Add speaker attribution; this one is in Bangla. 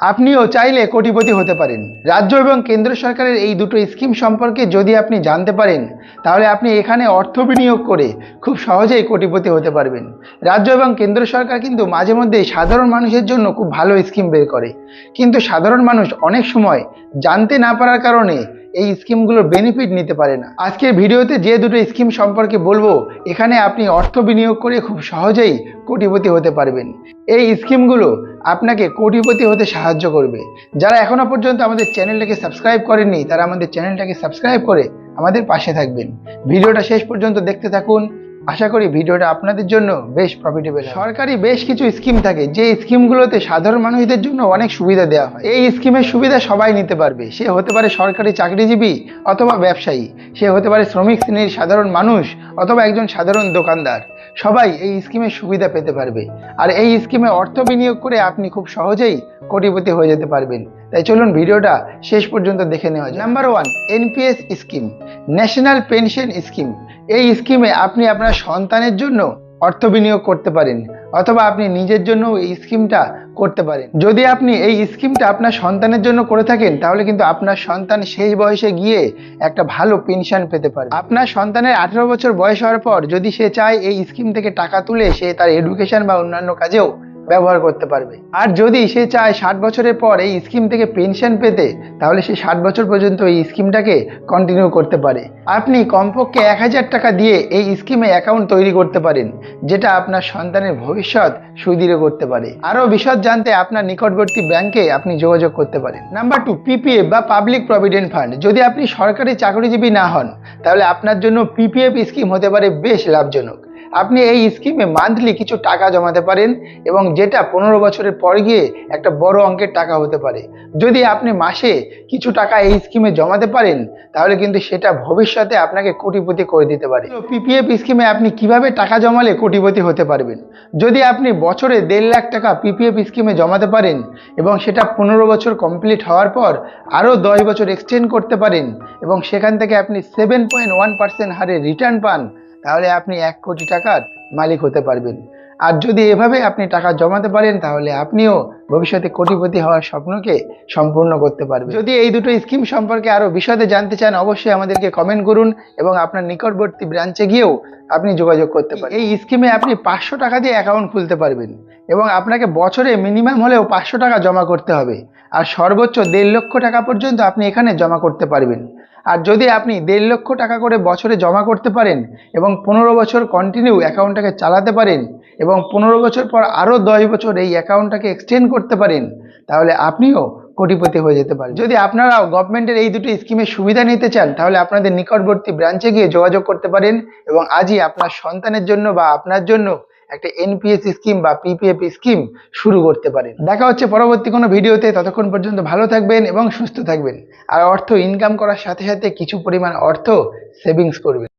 Speaker 1: আপনিও চাইলে কোটিপতি হতে পারেন। রাজ্য এবং কেন্দ্র সরকারের এই দুটো স্কিম সম্পর্কে যদি আপনি জানতে পারেন, তাহলে আপনি এখানে অর্থ বিনিয়োগ করে খুব সহজেই কোটিপতি হতে পারবেন। রাজ্য এবং কেন্দ্র সরকার কিন্তু মাঝে মধ্যে সাধারণ মানুষের জন্য খুব ভালো স্কিম বের করে। কিন্তু সাধারণ মানুষ অনেক সময় জানতে না পারার কারণে এই স্কিমগুলোর বেনিফিট নিতে পারে না। আজকের ভিডিওতে যে দুটো স্কিম সম্পর্কে বলব, এখানে আপনি অর্থ বিনিয়োগ করে খুব সহজেই কোটিপতি হতে পারবেন। এই স্কিমগুলো আপনাকে কোটিপতি হতে সাহায্য করবে। যারা এখনও পর্যন্ত আমাদের চ্যানেলটাকে সাবস্ক্রাইব করেননি, তারা আমাদের চ্যানেলটাকে সাবস্ক্রাইব করে আমাদের পাশে থাকবেন। ভিডিওটা শেষ পর্যন্ত দেখতে থাকুন আশা করি ভিডিওটা আপনাদের জন্য বেশ প্রফিটেবল সরকারি বেশ কিছু স্কিম থাকে, যে স্কিমগুলোতে সাধারণ মানুষদের জন্য অনেক সুবিধা দেওয়া হয়। এই স্কিমের সুবিধা সবাই নিতে পারবে। সে হতে পারে সরকারি চাকরিজীবী অথবা ব্যবসায়ী। সে হতে পারে শ্রমিক শ্রেণির সাধারণ মানুষ অথবা একজন সাধারণ দোকানদার। সবাই এই স্কিমের সুবিধা পেতে পারবে। আর এই স্কিমে অর্থ বিনিয়োগ করে আপনি খুব সহজেই কোটিপতি হয়ে যেতে পারবেন। তাই চলুন ভিডিওটা শেষ পর্যন্ত দেখে নেওয়া যায় number one NPS scheme national pension scheme এই স্কিমে আপনি আপনার সন্তানের জন্য অর্থ বিনিয়োগ করতে পারেন। অথবা আপনি নিজের জন্য এই স্কিমটা করতে পারেন। যদি আপনি এই স্কিমটা আপনার সন্তানের জন্য করে থাকেন, তাহলে কিন্তু আপনার সন্তান সেই বয়সে গিয়ে একটা ভালো পেনশন পেতে পারে। আপনার সন্তানের আঠেরো বছর বয়স হওয়ার পর যদি সে চায় এই স্কিম থেকে টাকা তুলে সে তার এডুকেশন বা অন্যান্য কাজেও ব্যবহার করতে পারবে। আর যদি সে চায় ষাট বছরের পর এই স্কিম থেকে পেনশন পেতে, তাহলে সে ষাট বছর পর্যন্ত এই স্কিমটাকে কন্টিনিউ করতে পারে। আপনি কমপক্ষে এক হাজার টাকা দিয়ে এই স্কিমে অ্যাকাউন্ট তৈরি করতে পারেন, যেটা আপনার সন্তানের ভবিষ্যৎ সুদৃঢ় করতে পারে। আরও বিশদ জানতে আপনার নিকটবর্তী ব্যাংকে আপনি যোগাযোগ করতে পারেন। নাম্বার টু পিপিএফ বা পাবলিক প্রভিডেন্ট ফান্ড যদি আপনি সরকারি চাকরিজীবী না হন, তাহলে আপনার জন্য পিপিএফ স্কিম হতে পারে বেশ লাভজনক। আপনি এই স্কিমে মান্থলি কিছু টাকা জমাতে পারেন এবং যেটা পনেরো বছরের পর গিয়ে একটা বড় অঙ্কের টাকা হতে পারে। যদি আপনি মাসে কিছু টাকা এই স্কিমে জমাতে পারেন, তাহলে কিন্তু সেটা ভবিষ্যতে আপনাকে কোটিপতি করে দিতে পারে। পিপিএফ স্কিমে আপনি কীভাবে টাকা জমালে কোটিপতি হতে পারবেন? যদি আপনি বছরে দেড় লাখ টাকা পিপিএফ স্কিমে জমাতে পারেন এবং সেটা পনেরো বছর কমপ্লিট হওয়ার পর আরও দশ বছর এক্সটেন্ড করতে পারেন এবং সেখান থেকে আপনি সেভেন পয়েন্ট ওয়ান পার্সেন্ট হারে রিটার্ন পান তাহলে আপনি এক কোটি টাকার মালিক হতে পারবেন। আর যদি এভাবে আপনি টাকা জমাতে পারেন, তাহলে আপনিও ভবিষ্যতে কোটিপতি হওয়ার স্বপ্নকে সম্পূর্ণ করতে পারবেন। যদি এই দুটো স্কিম সম্পর্কে আরও বিশদে জানতে চান, অবশ্যই আমাদেরকে কমেন্ট করুন এবং আপনার নিকটবর্তী ব্রাঞ্চে গিয়েও আপনি যোগাযোগ করতে পারেন। এই স্কিমে আপনি পাঁচশো টাকা দিয়ে অ্যাকাউন্ট খুলতে পারবেন এবং আপনাকে বছরে মিনিমাম হলেও পাঁচশো টাকা জমা করতে হবে। আর সর্বোচ্চ দেড় লক্ষ টাকা পর্যন্ত আপনি এখানে জমা করতে পারবেন। আর যদি আপনি দেড় লক্ষ টাকা করে বছরে জমা করতে পারেন এবং পনেরো বছর কন্টিনিউ অ্যাকাউন্টটাকে চালাতে পারেন এবং পনেরো বছর পর আরও দশ বছর এই অ্যাকাউন্টটাকে এক্সটেন্ড করতে পারেন, তাহলে আপনিও কোটিপতি হয়ে যেতে পারেন যদি আপনারাও গভর্নমেন্টের এই দুটি স্কিমের সুবিধা নিতে চান, তাহলে আপনাদের নিকটবর্তী ব্রাঞ্চে গিয়ে যোগাযোগ করতে পারেন এবং আজই আপনার সন্তানের জন্য বা আপনার জন্য একটা এনপিএস স্কিম বা পিপিএফ স্কিম শুরু করতে পারেন। দেখা হচ্ছে পরবর্তী কোনো ভিডিওতে। ততক্ষণ পর্যন্ত ভালো থাকবেন এবং সুস্থ থাকবেন। আর অর্থ ইনকাম করার সাথে সাথে কিছু পরিমাণ অর্থ সেভিংস করবেন।